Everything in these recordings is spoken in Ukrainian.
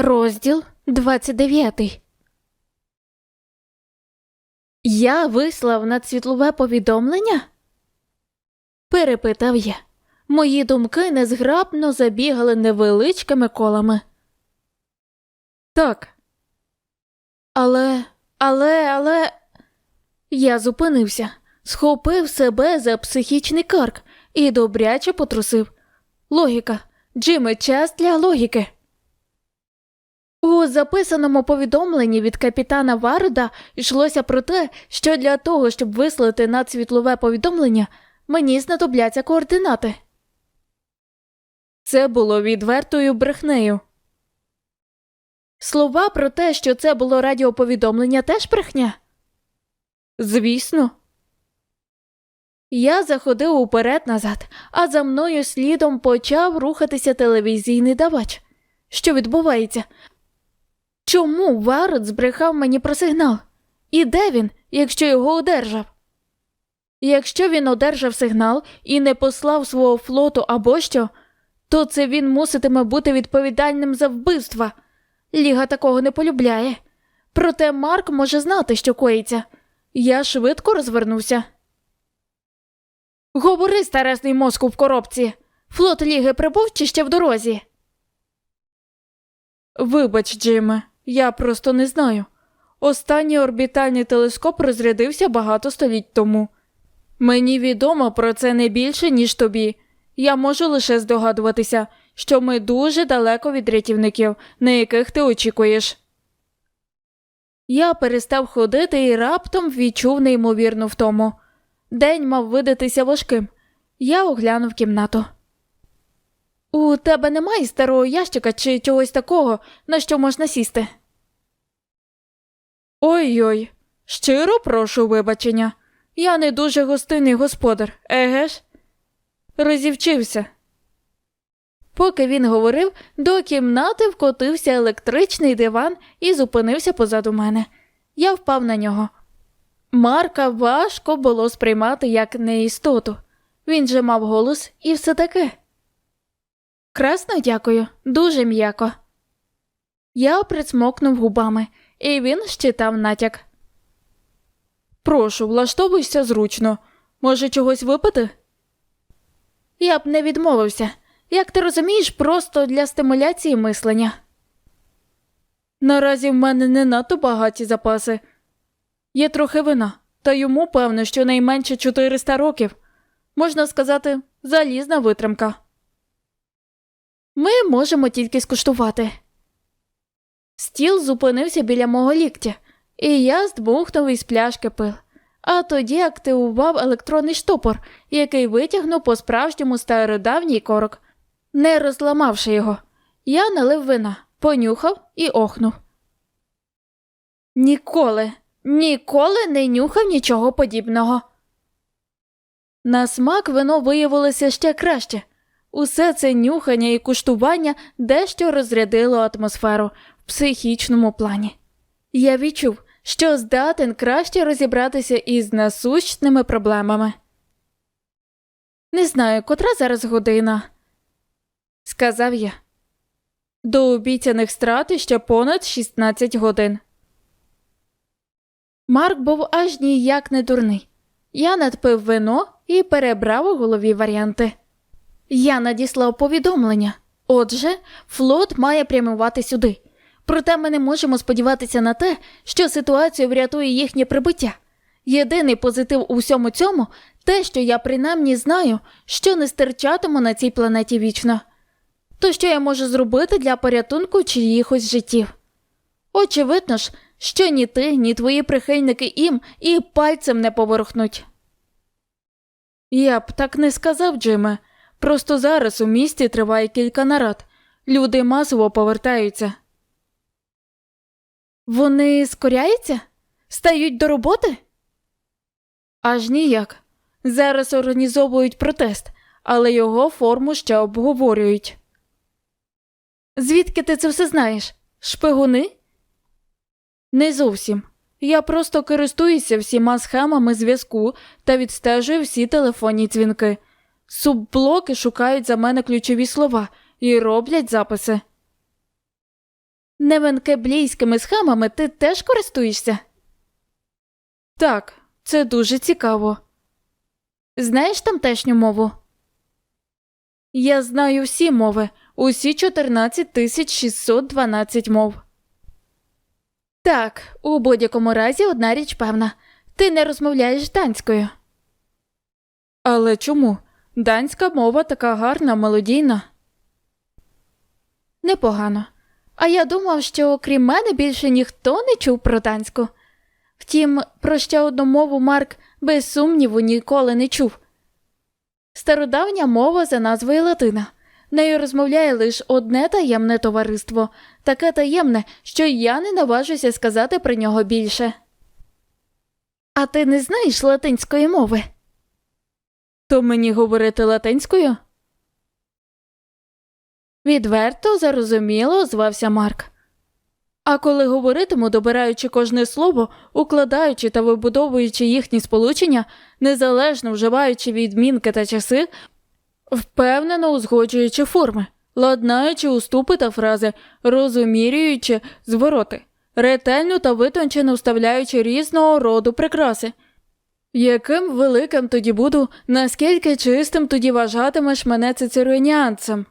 Розділ 29 Я вислав надсвітлове повідомлення? Перепитав я. Мої думки незграбно забігали невеличкими колами. Так. Але, але, але. Я зупинився, схопив себе за психічний карк і добряче потрусив. Логіка. Джиме, час для логіки. У записаному повідомленні від капітана Варда йшлося про те, що для того, щоб вислати надсвітлове повідомлення, мені знадобляться координати. Це було відвертою брехнею. Слова про те, що це було радіоповідомлення, теж брехня? Звісно. Я заходив уперед назад, а за мною слідом почав рухатися телевізійний давач. Що відбувається? Чому Вард збрехав мені про сигнал? І де він, якщо його одержав? Якщо він одержав сигнал і не послав свого флоту або що, то це він муситиме бути відповідальним за вбивства. Ліга такого не полюбляє. Проте Марк може знати, що коїться. Я швидко розвернувся. Говори, старесний мозку в коробці. Флот Ліги прибув чи ще в дорозі? Вибач, Джиме, я просто не знаю. Останній орбітальний телескоп розрядився багато століть тому. Мені відомо про це не більше, ніж тобі. Я можу лише здогадуватися, що ми дуже далеко від рятівників, на яких ти очікуєш. Я перестав ходити і раптом відчув неймовірну втому. День мав видатися важким. Я оглянув кімнату. У тебе немає старого ящика чи чогось такого, на що можна сісти? Ой-ой, щиро прошу вибачення. Я не дуже гостинний господар, еге ж? Розівчився. Поки він говорив, до кімнати вкотився електричний диван і зупинився позаду мене. Я впав на нього. Марка важко було сприймати як неістоту. Він же мав голос і все таке. Красно дякую, дуже м'яко. Я присмокнув губами, і він щитав натяк. Прошу, влаштовуйся зручно. Може, чогось випити? Я б не відмовився. Як ти розумієш, просто для стимуляції мислення. Наразі в мене не надто багаті запаси. Є трохи вина, та йому певно, що найменше 400 років. Можна сказати, залізна витримка. Ми можемо тільки скуштувати. Стіл зупинився біля мого ліктя, і я здмухнув із пляшки пил, а тоді активував електронний штопор, який витягнув по справжньому стародавній корок. Не розламавши його, я налив вина, понюхав і охнув. Ніколи, ніколи не нюхав нічого подібного. На смак вино виявилося ще краще. Усе це нюхання і куштування дещо розрядило атмосферу в психічному плані. Я відчув, що здатен краще розібратися із насущними проблемами. Не знаю, котра зараз година, сказав я. До обіцяних страт ще понад 16 годин. Марк був аж ніяк не дурний. Я надпив вино і перебрав у голові варіанти. Я надіслав повідомлення. Отже, флот має прямувати сюди. Проте ми не можемо сподіватися на те, що ситуацію врятує їхнє прибуття. Єдиний позитив у всьому цьому те, що я принаймні знаю, що не стерчатиму на цій планеті вічно. То що я можу зробити для порятунку чиїхось життів? Очевидно ж, що ні ти, ні твої прихильники їм і пальцем не поворухнуть. Я б так не сказав, Джиме. Просто зараз у місті триває кілька нарад. Люди масово повертаються. Вони скоряються? Стають до роботи? Аж ніяк. Зараз організовують протест, але його форму ще обговорюють. Звідки ти це все знаєш? Шпигуни? Не зовсім. Я просто користуюся всіма схемами зв'язку та відстежую всі телефонні дзвінки. Субблоки шукають за мене ключові слова і роблять записи. Невенкеблійськими схемами ти теж користуєшся? Так, це дуже цікаво. Знаєш тамтешню мову? Я знаю всі мови, усі 14 тисяч 612 мов. Так, у будь-якому разі одна річ певна. Ти не розмовляєш данською. Але чому? Данська мова така гарна, мелодійна. Непогано. А я думав, що окрім мене більше ніхто не чув про данську. Втім, про ще одну мову Марк без сумніву ніколи не чув. Стародавня мова за назвою Латина. Нею розмовляє лише одне таємне товариство, таке таємне, що я не наважуся сказати про нього більше. А ти не знаєш латинської мови? То мені говорити латинською? Відверто, зарозуміло, звався Марк. А коли говоритиму, добираючи кожне слово, укладаючи та вибудовуючи їхні сполучення, незалежно вживаючи відмінки та часи, впевнено узгоджуючи форми, ладнаючи уступи та фрази, розумірюючи звороти, ретельно та витончено вставляючи різного роду прикраси. Яким великим тоді буду, наскільки чистим тоді вважатимеш мене цицероніанцем?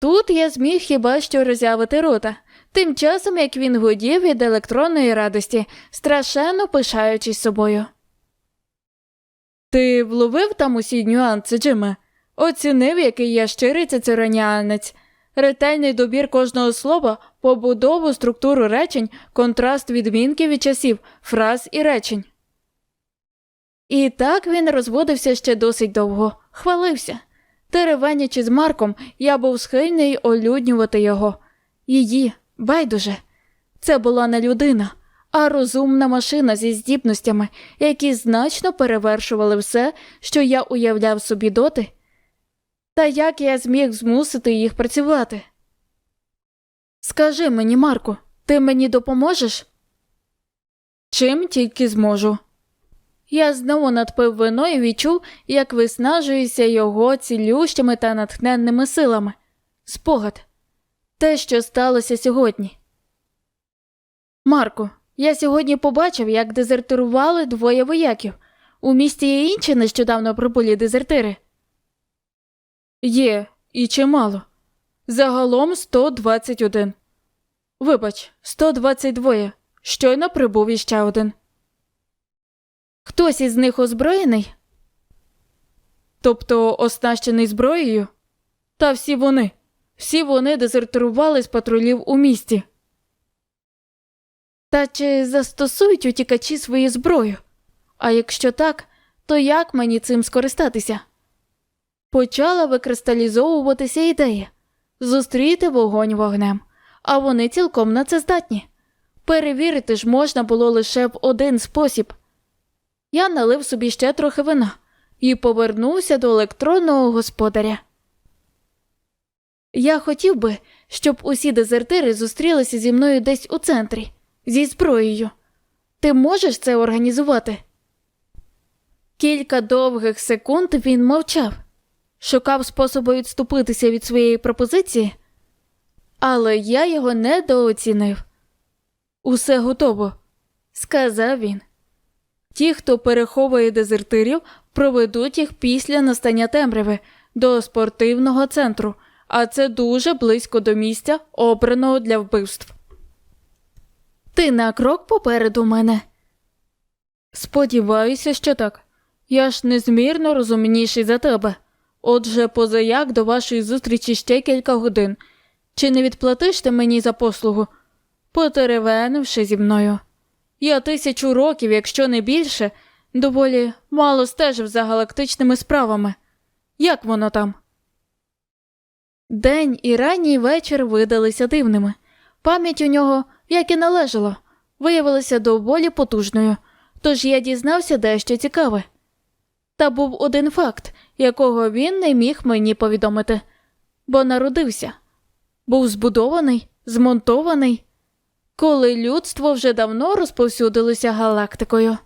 Тут я зміг хіба що роззявити рота, тим часом як він гудів від електронної радості, страшенно пишаючись собою. Ти вловив там усі нюанси, Джиме? Оцінив, який я щирий цицероніанець. Ретельний добір кожного слова, побудову, структуру речень, контраст відмінків і часів, фраз і речень. І так він розводився ще досить довго, хвалився. Теревенячи з Марком, я був схильний олюднювати його. Її, байдуже. Це була не людина, а розумна машина зі здібностями, які значно перевершували все, що я уявляв собі доти. Та як я зміг змусити їх працювати? Скажи мені, Марку, ти мені допоможеш? Чим тільки зможу. Я знову надпив вино і відчув, як виснажуюся його цілющими та натхненними силами. Спогад те, що сталося сьогодні. Марко, я сьогодні побачив, як дезертирували двоє вояків. У місті є інші нещодавно прибулі дезертири. Є, і чимало. Загалом 121. Вибач, 122. Щойно прибув іще один. Хтось із них озброєний? Тобто оснащений зброєю? Та всі вони. Всі вони дезертирували з патрулів у місті. Та чи застосують утікачі свою зброю? А якщо так, то як мені цим скористатися? Почала викристалізовуватися ідея зустріти вогонь вогнем, а вони цілком на це здатні. Перевірити ж можна було лише в один спосіб. Я налив собі ще трохи вина і повернувся до електронного господаря. Я хотів би, щоб усі дезертири зустрілися зі мною десь у центрі, зі зброєю. Ти можеш це організувати? Кілька довгих секунд він мовчав, шукав способу відступитися від своєї пропозиції, але я його недооцінив. Усе готово, сказав він. Ті, хто переховує дезертирів, проведуть їх після настання темряви до спортивного центру, а це дуже близько до місця, обраного для вбивств. Ти на крок попереду мене. Сподіваюся, що так. Я ж незмірно розумніший за тебе. Отже, позаяк до вашої зустрічі ще кілька годин. Чи не відплатиш ти мені за послугу? Потеревенивши зі мною. Я тисячу років, якщо не більше, доволі мало стежив за галактичними справами. Як воно там? День і ранній вечір видалися дивними. Пам'ять у нього, як і належало, виявилася доволі потужною, тож я дізнався дещо цікаве. Та був один факт, якого він не міг мені повідомити, бо народився, був збудований, змонтований коли людство вже давно розповсюдилося галактикою.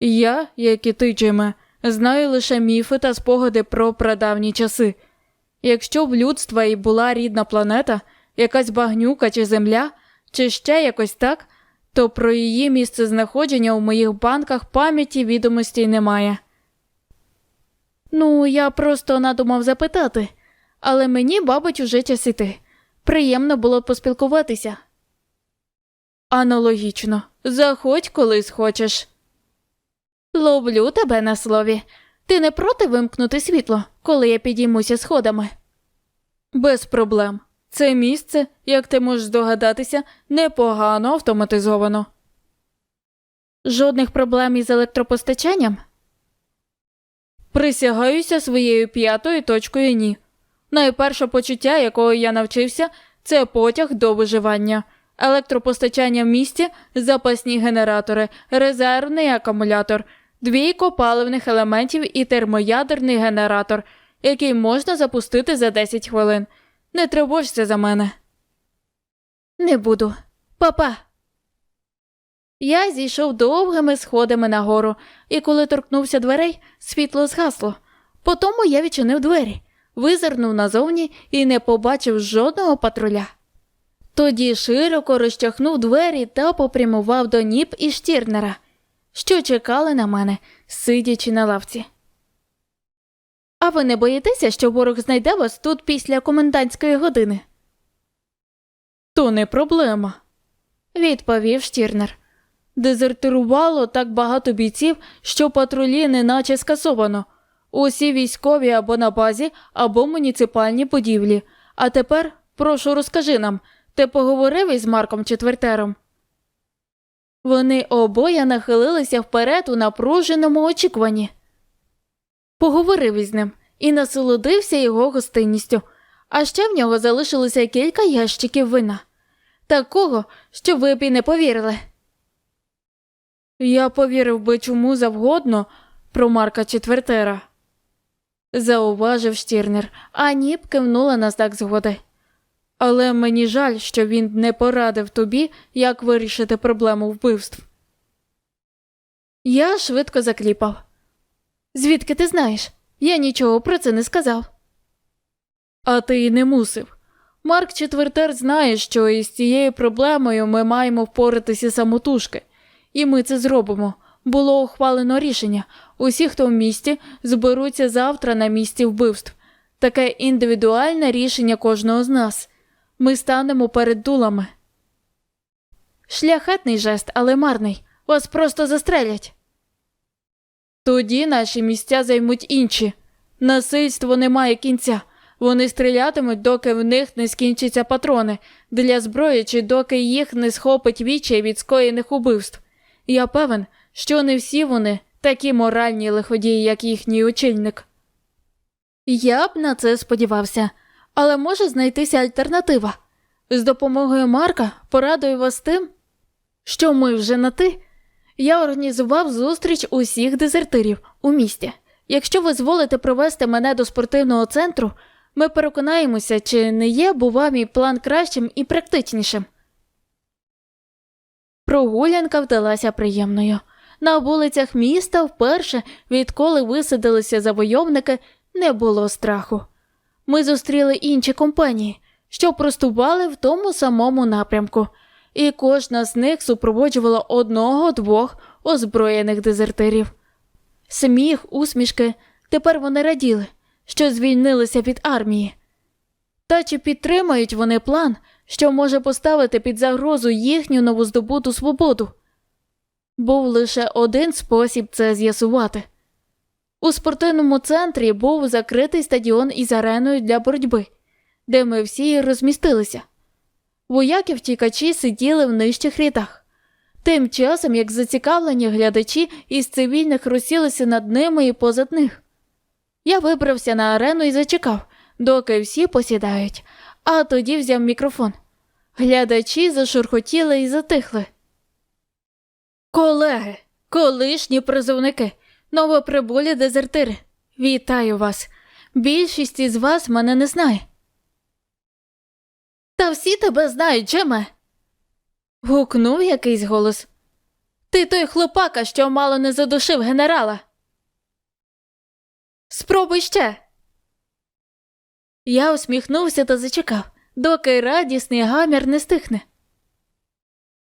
Я, як і ти, Джиме, знаю лише міфи та спогади про прадавні часи. Якщо в людства і була рідна планета, якась багнюка чи земля, чи ще якось так, то про її місце знаходження у моїх банках пам'яті відомостей немає. Ну, я просто надумав запитати, але мені, бабуть, уже час іти. Приємно було поспілкуватися. Аналогічно, заходь колись хочеш. Ловлю тебе на слові. Ти не проти вимкнути світло, коли я підіймуся сходами? Без проблем. Це місце, як ти можеш здогадатися, непогано автоматизовано. Жодних проблем із електропостачанням? Присягаюся своєю п'ятою точкою ні. Найперше почуття, якого я навчився, це потяг до виживання. Електропостачання в місті, запасні генератори, резервний акумулятор, двійко паливних елементів і термоядерний генератор, який можна запустити за 10 хвилин. Не тривожся за мене. Не буду. Папа. Я зійшов довгими сходами нагору, і коли торкнувся дверей, світло згасло. Потому я відчинив двері, визирнув назовні і не побачив жодного патруля. Тоді широко розчахнув двері та попрямував до Ніп і Штірнера, що чекали на мене, сидячи на лавці. Ви не боїтеся, що ворог знайде вас тут після комендантської години? То не проблема, відповів Штірнер. Дезертирувало так багато бійців, що патрулі неначе скасовано. Усі військові або на базі, або муніципальні будівлі. А тепер, прошу, розкажи нам, ти поговорив із Марком Четвертером? Вони обоє нахилилися вперед у напруженому очікуванні. Поговорив із ним і насолодився його гостинністю, а ще в нього залишилося кілька ящиків вина. Такого, що ви б і не повірили. Я повірив би чому завгодно про Марка Четвертера, зауважив Штірнер, а Ніп кивнула на знак згоди. Але мені жаль, що він не порадив тобі, як вирішити проблему вбивств. Я швидко закліпав. Звідки ти знаєш? Я нічого про це не сказав. А ти й не мусив. Марк Четвертер знає, що із цією проблемою ми маємо впоратися самотужки, і ми це зробимо. Було ухвалено рішення. Усі, хто в місті, зберуться завтра на місці вбивств. Таке індивідуальне рішення кожного з нас. Ми станемо перед дулами. Шляхетний жест, але марний. Вас просто застрелять. Тоді наші місця займуть інші. Насильство не має кінця. Вони стрілятимуть, доки в них не скінчаться патрони для зброї чи доки їх не схопить вічай від скоєних убивств. Я певен, що не всі вони такі моральні лиходії, як їхній очільник. Я б на це сподівався, але може знайтися альтернатива. З допомогою Марка порадую вас тим, що ми вже на ти. Я організував зустріч усіх дезертирів у місті. Якщо ви зволите провести мене до спортивного центру, ми переконаємося, чи не є, бува, мій план кращим і практичнішим. Прогулянка вдалася приємною. На вулицях міста вперше, відколи висадилися завойовники, не було страху. Ми зустріли інші компанії, що простували в тому самому напрямку, і кожна з них супроводжувала одного-двох озброєних дезертирів. Сміх, усмішки, тепер вони раділи, що звільнилися від армії. Та чи підтримають вони план, що може поставити під загрозу їхню новоздобуту свободу? Був лише один спосіб це з'ясувати. У спортивному центрі був закритий стадіон із ареною для боротьби, де ми всі розмістилися. Вояки втікачі сиділи в нижчих рядах. Тим часом, як зацікавлені глядачі із цивільних розсілися над ними і позад них. Я вибрався на арену і зачекав, доки всі посідають, а тоді взяв мікрофон. Глядачі зашурхотіли і затихли. Колеги, колишні призовники, новоприбулі дезертири, вітаю вас. Більшість із вас мене не знає. Та всі тебе знають, Джеме. гукнув якийсь голос. Ти той хлопака, що мало не задушив генерала. Спробуй ще. Я усміхнувся та зачекав, доки радісний гамір не стихне.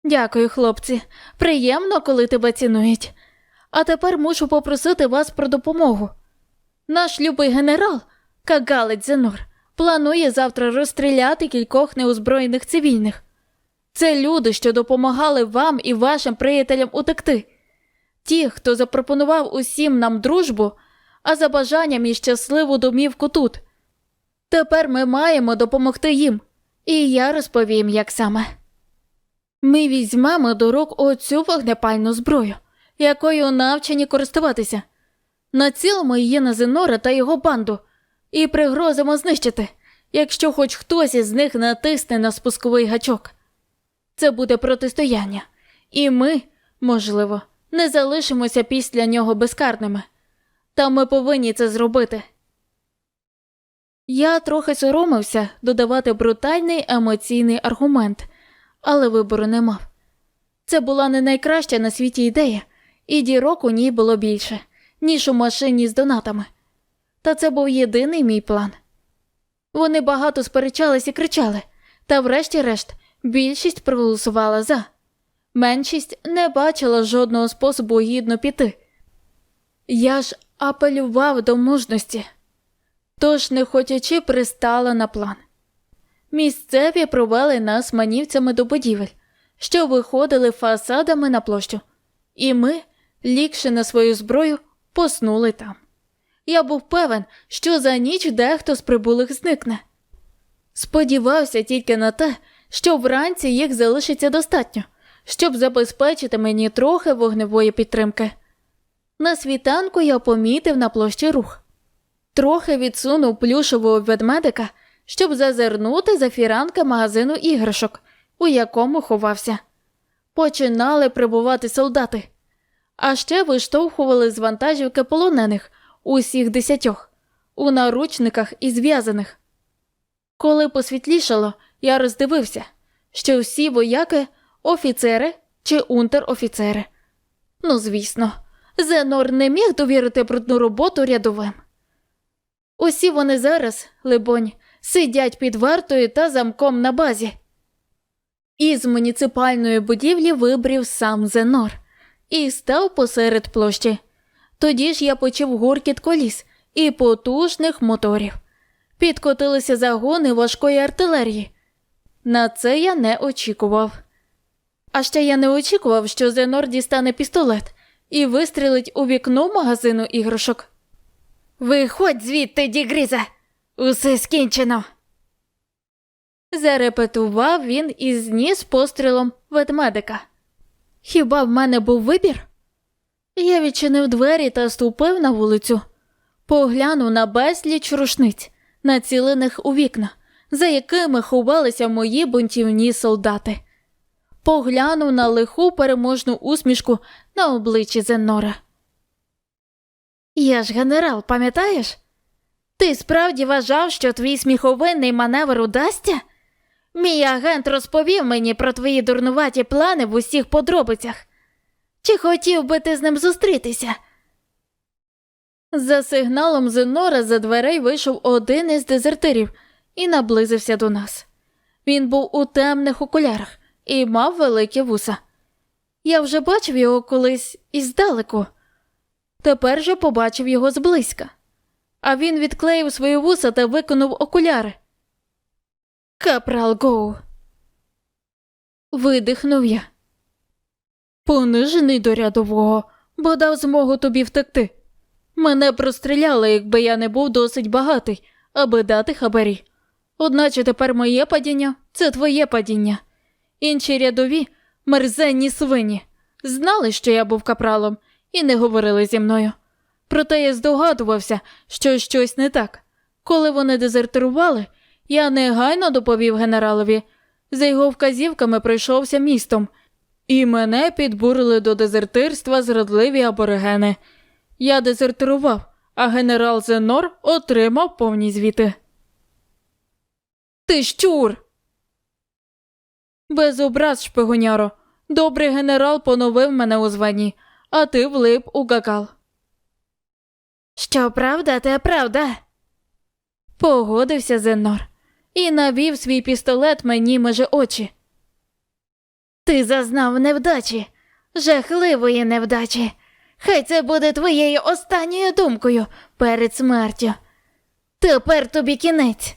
Дякую, хлопці. Приємно, коли тебе цінують. А тепер мушу попросити вас про допомогу. Наш любий генерал, Кагалець Зенор, планує завтра розстріляти кількох неозброєних цивільних. Це люди, що допомагали вам і вашим приятелям утекти. Ті, хто запропонував усім нам дружбу, а за бажанням і щасливу домівку тут. Тепер ми маємо допомогти їм, і я розповім, як саме. Ми візьмемо до рук оцю вогнепальну зброю, якою навчені користуватися. Націлимо її на Зенора та його банду і пригрозимо знищити, якщо хоч хтось із них натисне на спусковий гачок. Це буде протистояння, і ми, можливо, не залишимося після нього безкарними. Та ми повинні це зробити. Я трохи соромився додавати брутальний емоційний аргумент, але вибору не мав. Це була не найкраща на світі ідея, і дірок у ній було більше, ніж у машині з донатами. Та це був єдиний мій план. Вони багато сперечались і кричали, та врешті-решт більшість проголосувала за. Меншість не бачила жодного способу гідно піти. Я ж апелював до мужності, тож, не хотячи, пристала на план. Місцеві провели нас манівцями до будівель, що виходили фасадами на площу, і ми, лікши на свою зброю, поснули там. Я був певен, що за ніч дехто з прибулих зникне. Сподівався тільки на те, що вранці їх залишиться достатньо, щоб забезпечити мені трохи вогневої підтримки. На світанку я помітив на площі рух. Трохи відсунув плюшового ведмедика, щоб зазирнути за фіранки магазину іграшок, у якому ховався. Починали прибувати солдати, а ще виштовхували з вантажівки полонених усіх десятьох, у наручниках і зв'язаних. Коли посвітлішало, я роздивився, що всі вояки офіцери чи унтер-офіцери. Ну, звісно, Зенор не міг довірити брудну роботу рядовим. Усі вони зараз, либонь, сидять під вартою та замком на базі. Із муніципальної будівлі вибрів сам Зенор і став посеред площі. Тоді ж я почув гуркіт коліс і потужних моторів. Підкотилися загони важкої артилерії. На це я не очікував. А ще я не очікував, що Зенор дістане пістолет і вистрілить у вікно магазину іграшок. Виходь звідти, Дігріза! Усе скінчено. Зарепетував він і зніс пострілом ведмедика. Хіба в мене був вибір? Я відчинив двері та ступив на вулицю, поглянув на безліч рушниць, націлених у вікна, за якими ховалися мої бунтівні солдати. Поглянув на лиху переможну усмішку на обличчі Зеннора. Я ж генерал, пам'ятаєш? Ти справді вважав, що твій сміховинний маневр удасться? Мій агент розповів мені про твої дурнуваті плани в усіх подробицях. Чи хотів би ти з ним зустрітися? За сигналом Зенора за дверей вийшов один із дезертирів і наблизився до нас. Він був у темних окулярах і мав великі вуса. Я вже бачив його колись іздалеку, тепер же побачив його зблизька. А він відклеїв свої вуса та виконав окуляри. Капрал Гоу. Видихнув я. Понижений до рядового, бо дав змогу тобі втекти. Мене простріляли, якби я не був досить багатий, аби дати хабарі. Одначе тепер моє падіння це твоє падіння. Інші рядові, мерзенні свині, знали, що я був капралом, і не говорили зі мною. Проте я здогадувався, що щось не так. Коли вони дезертирували, я негайно доповів генералові. За його вказівками пройшовся містом, і мене підбурили до дезертирства зрадливі аборигени. Я дезертирував, а генерал Зенор отримав повні звіти. Ти щур. Без образ, шпигуняро. Добрий генерал поновив мене у званні, а ти влип у гагал. Що правда, те правда. Погодився Зеннор і навів свій пістолет мені межи очі. Ти зазнав невдачі, жахливої невдачі. Хай це буде твоєю останньою думкою перед смертю. Тепер тобі кінець.